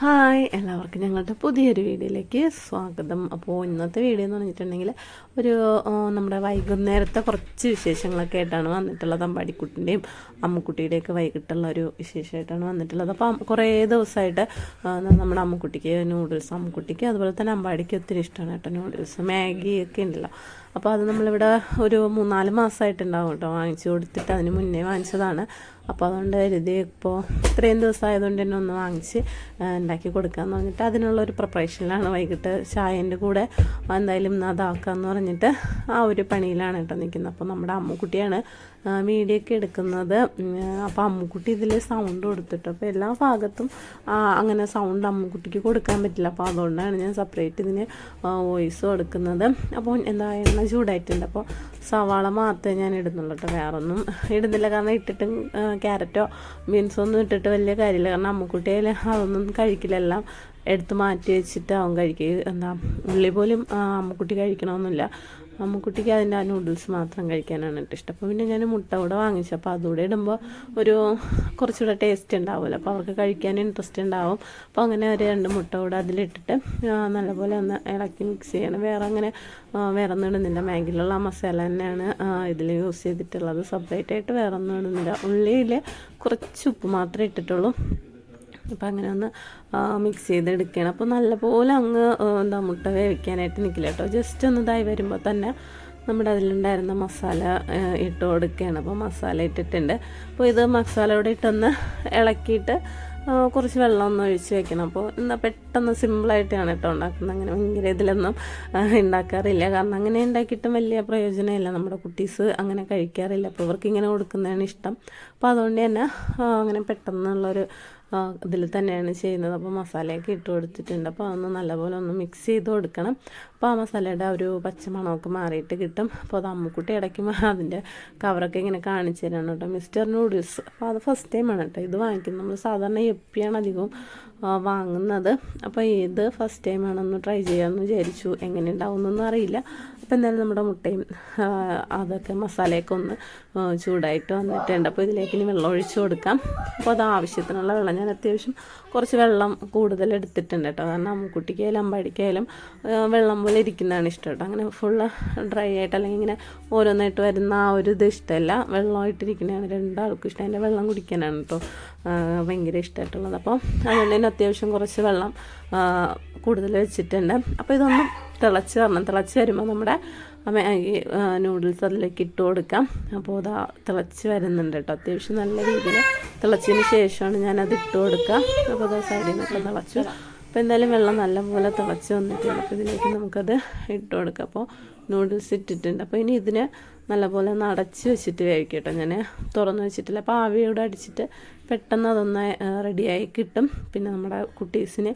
Hi എല്ലാവർക്കും ഞങ്ങളുടെ പുതിയൊരു വീഡിയോയിലേക്ക് സ്വാഗതം. അപ്പോൾ ഇന്നത്തെ വീഡിയോ എന്ന് പറഞ്ഞിട്ടുണ്ടെങ്കിൽ ഒരു നമ്മുടെ വൈകുന്നേരത്തെ കുറച്ച് വിശേഷങ്ങളൊക്കെ ആയിട്ടാണ് വന്നിട്ടുള്ളത്. അമ്പാടിക്കുട്ടിന്റെയും അമ്മുക്കുട്ടിയുടെയൊക്കെ വൈകിട്ടുള്ള ഒരു വിശേഷമായിട്ടാണ് വന്നിട്ടുള്ളത്. അപ്പോൾ കുറേ ദിവസമായിട്ട് നമ്മുടെ അമ്മുക്കുട്ടിക്ക് നൂഡിൽസ് അമ്മുക്കുട്ടിക്ക് അതുപോലെ തന്നെ അമ്പാടിക്ക് ഒത്തിരി ഇഷ്ടമാണ് കേട്ടോ നൂഡിൽസ്. മാഗി ഒക്കെ ഉണ്ടല്ലോ. അപ്പോൾ അത് നമ്മളിവിടെ ഒരു മൂന്നാൽ മാസമായിട്ടുണ്ടാവും കേട്ടോ. വാങ്ങിച്ചു കൊടുത്തിട്ട് അതിന് മുന്നേ വാങ്ങിച്ചതാണ്. അപ്പോൾ അതുകൊണ്ട് കരുതി ഇപ്പോൾ ഇത്രയും ദിവസം ആയതുകൊണ്ട് തന്നെ ഒന്ന് വാങ്ങിച്ച് ഉണ്ടാക്കി കൊടുക്കാമെന്ന് പറഞ്ഞിട്ട് അതിനുള്ളൊരു പ്രിപ്പറേഷനിലാണ് വൈകിട്ട് ചായന്റെ കൂടെ എന്തായാലും അതാക്കാമെന്ന് പറഞ്ഞിട്ട് ആ ഒരു പണിയിലാണ് കേട്ടോ നിൽക്കുന്നത്. അപ്പോൾ നമ്മുടെ അമ്മുക്കുട്ടിയാണ് വീഡിയോ ഒക്കെ എടുക്കുന്നത്. അപ്പോൾ അമ്മുക്കുട്ടി ഇതിൽ സൗണ്ട് കൊടുത്തിട്ട് അപ്പോൾ എല്ലാ ഭാഗത്തും അങ്ങനെ സൗണ്ട് അമ്മുക്കുട്ടിക്ക് കൊടുക്കാൻ പറ്റില്ല. അപ്പോൾ അതുകൊണ്ടാണ് ഞാൻ സെപ്പറേറ്റ് ഇതിന് വോയിസ് കൊടുക്കുന്നത്. അപ്പോൾ എന്താ എണ്ണ ചൂടായിട്ടുണ്ട്. അപ്പോൾ സവാള മാത്രമേ ഞാൻ ഇടുന്നുള്ളൂ കേട്ടോ. വേറൊന്നും ഇടുന്നില്ല. കാരണം ഇട്ടിട്ട് ക്യാരറ്റോ ബീൻസോ ഒന്നും ഇട്ടിട്ട് വലിയ കാര്യമില്ല. കാരണം അമ്മുക്കുട്ടിയിൽ അതൊന്നും കഴിക്കില്ലെല്ലാം എടുത്ത് മാറ്റി വെച്ചിട്ട് അവൻ കഴിക്കുക എന്താ ഉള്ളി പോലും അമ്മുക്കുട്ടി കഴിക്കണമെന്നില്ല. അമ്മുക്കുട്ടിക്ക് അതിന്റെ ആ നൂഡിൽസ് മാത്രം കഴിക്കാനാണ് ഇഷ്ടം. അപ്പോൾ പിന്നെ ഞാൻ മുട്ട കൂടെ വാങ്ങിച്ചു. അപ്പോൾ അതുകൂടെ ഇടുമ്പോൾ ഒരു കുറച്ചുകൂടെ ടേസ്റ്റ് ഉണ്ടാവുമല്ലോ. അപ്പോൾ അവർക്ക് കഴിക്കാൻ ഇൻട്രസ്റ്റ് ഉണ്ടാവും. അപ്പോൾ അങ്ങനെ ഒരു രണ്ട് മുട്ട കൂടെ അതിലിട്ടിട്ട് നല്ലപോലെ ഒന്ന് ഇളക്കി മിക്സ് ചെയ്യണം. വേറെ അങ്ങനെ വേറെ ഒന്നും ഇടുന്നില്ല. ആ മസാല തന്നെയാണ് ഇതിൽ യൂസ് ചെയ്തിട്ടുള്ളത്. സെപ്പറേറ്റ് ആയിട്ട് വേറെ ഒന്നും ഇടുന്നില്ല. ഉള്ളിയിൽ കുറച്ച് ഉപ്പ് മാത്രമേ ഇട്ടിട്ടുള്ളൂ. അപ്പോൾ അങ്ങനെ ഒന്ന് മിക്സ് ചെയ്തെടുക്കുകയാണ് അപ്പോൾ നല്ലപോലെ അങ്ങ് എന്താ മുട്ട വേവിക്കാനായിട്ട് നിൽക്കില്ല കേട്ടോ. ജസ്റ്റ് ഒന്ന് ഇതായി വരുമ്പോൾ തന്നെ നമ്മുടെ അതിലുണ്ടായിരുന്ന മസാല ഇട്ട് കൊടുക്കുകയാണ് അപ്പോൾ മസാല ഇട്ടിട്ടുണ്ട്. അപ്പോൾ ഇത് മസാലയോടെ ഇട്ടൊന്ന് ഇളക്കിയിട്ട് കുറച്ച് വെള്ളം ഒന്ന് ഒഴിച്ച് വെക്കണം. അപ്പോൾ എന്താ പെട്ടെന്ന് സിമ്പിളായിട്ടാണ് കേട്ടോ ഉണ്ടാക്കുന്നത്. അങ്ങനെ ഭയങ്കര ഇതിലൊന്നും ഉണ്ടാക്കാറില്ല. കാരണം അങ്ങനെ ഉണ്ടാക്കിയിട്ടും വലിയ പ്രയോജനമില്ല. നമ്മുടെ കുട്ടീസ് അങ്ങനെ കഴിക്കാറില്ല. അപ്പോൾ ഇവർക്ക് ഇങ്ങനെ കൊടുക്കുന്നതാണ് ഇഷ്ടം. അപ്പോൾ അതുകൊണ്ട് തന്നെ അങ്ങനെ പെട്ടെന്നുള്ളൊരു ഇതിൽ തന്നെയാണ് ചെയ്യുന്നത്. അപ്പോൾ മസാലയൊക്കെ ഇട്ട് കൊടുത്തിട്ടുണ്ട്. അപ്പോൾ അതൊന്ന് നല്ലപോലെ ഒന്ന് മിക്സ് ചെയ്ത് കൊടുക്കണം. അപ്പോൾ ആ മസാലയുടെ ഒരു പച്ചമണമൊക്കെ മാറിയിട്ട് കിട്ടും. അപ്പോൾ അത് അമ്മുക്കുട്ടി ഇടയ്ക്ക് അതിന്റെ കവറൊക്കെ ഇങ്ങനെ കാണിച്ചു തരാണ് കേട്ടോ. മിസ്റ്റർ നൂഡിൽസ് അപ്പോൾ അത് ഫസ്റ്റ് ടൈമാണ് കേട്ടോ. ഇത് വാങ്ങിക്കുന്നത്. നമ്മൾ സാധാരണ എപ്പിയാണ് അധികവും വാങ്ങുന്നത്. അപ്പോൾ ഇത് ഫസ്റ്റ് ടൈമാണ് ഒന്ന് ട്രൈ ചെയ്യാമെന്ന് വിചാരിച്ചു. എങ്ങനെ ഉണ്ടാവുമെന്നൊന്നും അറിയില്ല. അപ്പോൾ എന്തായാലും നമ്മുടെ മുട്ടയും അതൊക്കെ മസാലയൊക്കെ ഒന്ന് ചൂടായിട്ട് വന്നിട്ടുണ്ട്. അപ്പോൾ ഇതിലേക്ക് ഇനി വെള്ളം ഒഴിച്ച് കൊടുക്കാം. അപ്പോൾ അത് ആവശ്യത്തിനുള്ള വെള്ളം ഞാൻ അത്യാവശ്യം കുറച്ച് വെള്ളം കൂടുതൽ എടുത്തിട്ടുണ്ട് കേട്ടോ. കാരണം അമ്മക്കുട്ടിക്കായാലും അമ്പാടിക്കായാലും വെള്ളം പോലെ ഇരിക്കുന്നതാണ് ഇഷ്ടം കേട്ടോ അങ്ങനെ ഫുള്ള് ഡ്രൈ ആയിട്ട് അല്ലെങ്കിൽ ഇങ്ങനെ ഓരോന്നായിട്ട് വരുന്ന ആ ഒരു ഇത് ഇഷ്ടമല്ല. വെള്ളമായിട്ടിരിക്കുന്നതാണ് രണ്ടാൾക്കും ഇഷ്ടം. അതിന്റെ വെള്ളം കുടിക്കാനാണ് കേട്ടോ ഭയങ്കര ഇഷ്ടമായിട്ടുള്ളത്. അപ്പോൾ അതുകൊണ്ട് തന്നെ അത്യാവശ്യം കുറച്ച് വെള്ളം കൂടുതൽ വെച്ചിട്ടുണ്ട്. അപ്പോൾ ഇതൊന്ന് തിളച്ച് വരണം. തിളച്ച് വരുമ്പോൾ നമ്മുടെ മാഗി നൂഡിൽസ് അതിലേക്ക് ഇട്ട് കൊടുക്കാം. അപ്പോൾ അതാ തിളച്ച് വരുന്നുണ്ട് കേട്ടോ അത്യാവശ്യം നല്ല രീതിയിൽ തിളച്ചതിന് ശേഷമാണ് ഞാനത് ഇട്ട് കൊടുക്കുക. അപ്പോൾ അത് സൈഡിൽ നിന്നൊക്കെ തിളച്ചു അപ്പോൾ എന്തായാലും വെള്ളം നല്ലപോലെ തിളച്ച് വന്നിട്ടുണ്ട്. അപ്പോൾ ഇതിലേക്ക് നമുക്കത് ഇട്ട് കൊടുക്കാം. അപ്പോൾ നൂഡിൽസ് ഇട്ടിട്ടുണ്ട്. അപ്പോൾ ഇനി ഇതിനെ നല്ലപോലെ ഒന്ന് അടച്ച് വെച്ചിട്ട് വേവിക്കട്ടോ ഞാൻ തുറന്ന് വെച്ചിട്ടില്ല. അപ്പോൾ ആവിയോടെ അടിച്ചിട്ട് പെട്ടെന്ന് അതൊന്ന് റെഡിയായി കിട്ടും. പിന്നെ നമ്മുടെ കുട്ടീസിന്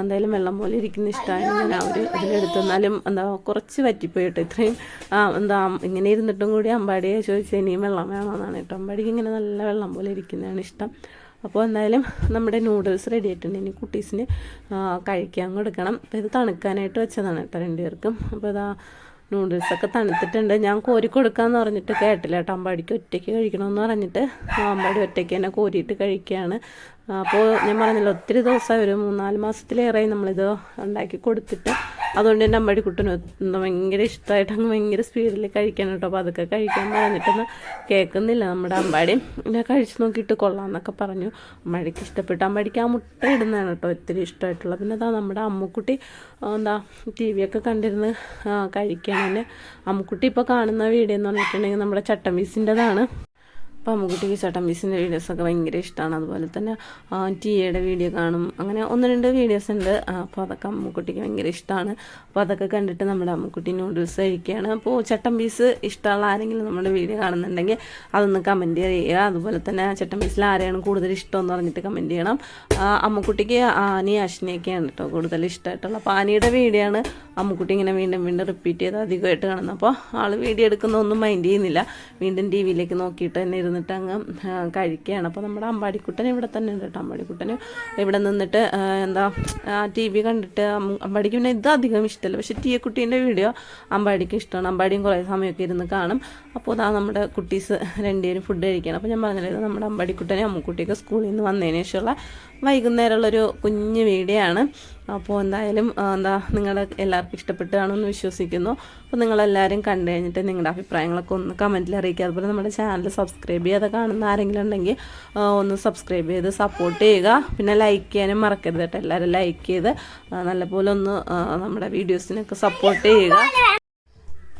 എന്തായാലും വെള്ളം പോലെ ഇരിക്കുന്ന ഇഷ്ടമാണ് ഞാൻ ആ ഒരു ഇതിലെടുത്ത് എന്നാലും എന്താ കുറച്ച് പറ്റിപ്പോയി കേട്ടോ. ഇത്രയും എന്താ ഇങ്ങനെ ഇരുന്നിട്ടും കൂടി അമ്പാടിയെ ചോദിച്ചാൽ ഇനിയും വെള്ളം വേണമെന്നാണ് കേട്ടോ. അമ്പാടിക്ക് ഇങ്ങനെ നല്ല വെള്ളം പോലെ ഇരിക്കുന്നതാണ് ഇഷ്ടം. അപ്പോൾ എന്തായാലും നമ്മുടെ നൂഡിൽസ് റെഡി ആയിട്ടുണ്ട്. ഇനി കുട്ടീസിന് കഴിക്കാൻ കൊടുക്കണം. അപ്പോൾ ഇത് തണുക്കാനായിട്ട് വെച്ചതാണ് കേട്ടോ രണ്ടുപേർക്കും. അപ്പോൾ ഇതാ നൂഡിൽസൊക്കെ തണുത്തിട്ടുണ്ട്. ഞാൻ കോരി കൊടുക്കാമെന്ന് പറഞ്ഞിട്ട് കേട്ടില്ല കേട്ടോ. അമ്പാടിക്ക് ഒറ്റയ്ക്ക് കഴിക്കണമെന്ന് പറഞ്ഞിട്ട് അമ്പാടി ഒറ്റയ്ക്ക് തന്നെ കോരിയിട്ട് കഴിക്കുകയാണ്. അപ്പോൾ ഞാൻ പറഞ്ഞല്ലോ ഒത്തിരി ദിവസമായി ഒരു മൂന്നാൽ മാസത്തിലേറെയായി നമ്മളിത് ഉണ്ടാക്കി കൊടുത്തിട്ട് അതുകൊണ്ട് തന്നെ അമ്മയുടെ കുട്ടന് ഭയങ്കര ഇഷ്ടമായിട്ട് അങ്ങ് ഭയങ്കര സ്പീഡിൽ കഴിക്കാൻ കേട്ടോ. അപ്പോൾ അതൊക്കെ കഴിക്കാൻ പറഞ്ഞിട്ടൊന്നും കേൾക്കുന്നില്ല നമ്മുടെ അമ്പാടി ഞാൻ കഴിച്ച് നോക്കിയിട്ട് കൊള്ളാമെന്നൊക്കെ പറഞ്ഞു. അമ്മടിക്ക് ഇഷ്ടപ്പെട്ടു. അമ്മടിക്ക് ആ മുട്ട ഇടുന്നതാണ് കേട്ടോ ഒത്തിരി ഇഷ്ടമായിട്ടുള്ളത്. പിന്നെ അതാ നമ്മുടെ അമ്മുക്കുട്ടി എന്താ ടി വി ഒക്കെ കണ്ടിരുന്ന് കഴിക്കാൻ തന്നെ. അമ്മുക്കുട്ടി ഇപ്പോൾ കാണുന്ന വീഡിയോ എന്ന് പറഞ്ഞിട്ടുണ്ടെങ്കിൽ നമ്മുടെ ചട്ടമ്പീസിന്റെതാണ് അപ്പോൾ അമ്മുക്കുട്ടിക്ക് മിസ്സിന്റെ വീഡിയോസൊക്കെ ഭയങ്കര ഇഷ്ടമാണ് അതുപോലെ തന്നെ ടിയുടെ വീഡിയോ കാണും. അങ്ങനെ ഒന്ന് രണ്ട് വീഡിയോസ് ഉണ്ട്. അപ്പോൾ അതൊക്കെ അമ്മുക്കുട്ടിക്ക് ഭയങ്കര ഇഷ്ടമാണ് അപ്പോൾ അതൊക്കെ കണ്ടിട്ട് നമ്മുടെ അമ്മുക്കുട്ടി നൂഡിൽസ് കഴിക്കുകയാണ്. അപ്പോൾ ചട്ടമ്പീസ് ഇഷ്ടമുള്ള ആരെങ്കിലും നമ്മുടെ വീഡിയോ കാണുന്നുണ്ടെങ്കിൽ അതൊന്ന് കമന്റ് ചെയ്യുക. അതുപോലെ തന്നെ ചട്ടമ്പീസിൽ ആരെയാണ് കൂടുതൽ ഇഷ്ടം എന്ന് പറഞ്ഞിട്ട് കമന്റ് ചെയ്യണം. അമ്മുക്കുട്ടിക്ക് ആനി അശ്നിയൊക്കെയാണ് കേട്ടോ കൂടുതൽ ഇഷ്ടമായിട്ടുള്ള അപ്പോൾ ആനിയുടെ വീഡിയോ ആണ് അമ്മുക്കുട്ടി ഇങ്ങനെ വീണ്ടും വീണ്ടും റിപ്പീറ്റ് ചെയ്ത് അധികമായിട്ട് കാണുന്നത്. അപ്പോൾ ആൾ വീഡിയോ എടുക്കുന്ന ഒന്നും മൈൻഡ് ചെയ്യുന്നില്ല. വീണ്ടും ടി വിയിലേക്ക് നോക്കിയിട്ട് തന്നെ ഇരുന്നിട്ട് അങ്ങ് കഴിക്കുകയാണ്. അപ്പോൾ നമ്മുടെ അമ്പാടിക്കുട്ടൻ ഇവിടെ തന്നെ ഉണ്ട് കേട്ടോ. അമ്പാടിക്കുട്ടന് ഇവിടെ നിന്നിട്ട് എന്താ ആ, ടി വി കണ്ടിട്ട് അമ്പാടിക്ക് പിന്നെ ഇത് അധികം ഇഷ്ടമല്ല. പക്ഷേ ടി കുട്ടീന്റെ വീഡിയോ അമ്പാടിക്ക് ഇഷ്ടമാണ്. അമ്പാടിയും കുറേ സമയമൊക്കെ ഇരുന്ന് കാണും. അപ്പോൾ അതാ നമ്മുടെ കുട്ടീസ് രണ്ടുപേരും ഫുഡ് കഴിക്കുകയാണ്. അപ്പോൾ ഞാൻ പറഞ്ഞില്ലേ നമ്മുടെ അമ്പാടിക്കുട്ടനെ അമ്മുക്കുട്ടിയൊക്കെ സ്കൂളിൽ നിന്ന് വന്നതിന് ശേഷമുള്ള വൈകുന്നേരമുള്ളൊരു കുഞ്ഞ് വീഡിയോ ആണ്. അപ്പോൾ എന്തായാലും എന്താ നിങ്ങൾ എല്ലാവർക്കും ഇഷ്ടപ്പെട്ടാണെന്ന് വിശ്വസിക്കുന്നു. അപ്പോൾ നിങ്ങളെല്ലാവരും കണ്ടു കഴിഞ്ഞിട്ട് നിങ്ങളുടെ അഭിപ്രായങ്ങളൊക്കെ ഒന്ന് കമന്റിൽ അറിയിക്കുക. അതുപോലെ നമ്മുടെ ചാനൽ സബ്സ്ക്രൈബ് ചെയ്യാതെ കാണുന്ന ആരെങ്കിലും ഉണ്ടെങ്കിൽ ഒന്ന് സബ്സ്ക്രൈബ് ചെയ്ത് സപ്പോർട്ട് ചെയ്യുക. പിന്നെ ലൈക്ക് ചെയ്യാനും മറക്കരുത് കേട്ടോ. എല്ലാവരും ലൈക്ക് ചെയ്ത് നല്ലപോലെ ഒന്ന് നമ്മുടെ വീഡിയോസിനൊക്കെ സപ്പോർട്ട് ചെയ്യുക.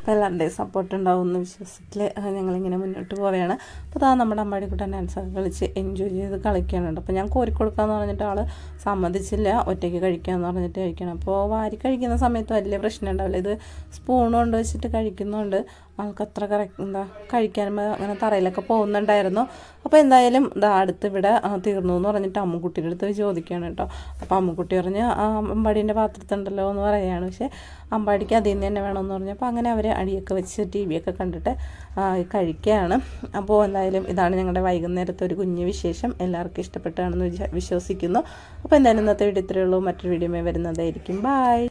അപ്പോൾ എല്ലാവരുടെയും സപ്പോർട്ട് ഉണ്ടാവും എന്ന് വിശ്വസത്തിൽ ഞങ്ങളിങ്ങനെ മുന്നോട്ട് പോവുകയാണ്. അപ്പോൾ അതാ നമ്മുടെ അമ്മാടിക്കുട്ടൻ ഡാൻസൊക്കെ കളിച്ച് എൻജോയ് ചെയ്ത് കളിക്കാനുണ്ട് അപ്പോൾ ഞാൻ കോരി കോരിക്കൊടുക്കാന്ന് പറഞ്ഞിട്ട് ആൾ സമ്മതിച്ചില്ല. ഒറ്റയ്ക്ക് കഴിക്കാമെന്ന് പറഞ്ഞിട്ട് കഴിക്കണം. അപ്പോൾ വാരി കഴിക്കുന്ന സമയത്ത് വലിയ പ്രശ്നം ഉണ്ടാവില്ല. ഇത് സ്പൂൺ കൊണ്ട് വെച്ചിട്ട് കഴിക്കുന്നുണ്ട്. ആൾക്ക് അത്ര കറക്റ്റ് എന്താ കഴിക്കാനും അങ്ങനെ തറയിലൊക്കെ പോകുന്നുണ്ടായിരുന്നു. അപ്പോൾ എന്തായാലും ഇതാ അടുത്ത് ഇവിടെ തീർന്നു എന്ന് പറഞ്ഞിട്ട് അമ്മുക്കുട്ടിയുടെ അടുത്ത് ചോദിക്കുകയാണ് കേട്ടോ. അപ്പോൾ അമ്മുക്കുട്ടി പറഞ്ഞ് ആ അമ്പാടീന്റെ പാത്രത്തുണ്ടല്ലോ എന്ന് പറയുകയാണ്. പക്ഷേ അമ്പാടിക്ക് അതിൽ നിന്ന് തന്നെ വേണമെന്ന് പറഞ്ഞപ്പോൾ അങ്ങനെ അവർ അടിയൊക്കെ വെച്ച് ടി വിയൊക്കെ കണ്ടിട്ട് കഴിക്കുകയാണ്. അപ്പോൾ എന്തായാലും ഇതാണ് ഞങ്ങളുടെ വൈകുന്നേരത്തെ ഒരു കുഞ്ഞു വിശേഷം. എല്ലാവർക്കും ഇഷ്ടപ്പെട്ടാണെന്ന് വിശ്വസിക്കുന്നു. അപ്പോൾ എന്തായാലും ഇന്നത്തെ വീഡിയോ ഇത്രയേ ഉള്ളൂ. മറ്റൊരു വീഡിയോ വരുന്നതായിരിക്കും. ബായ്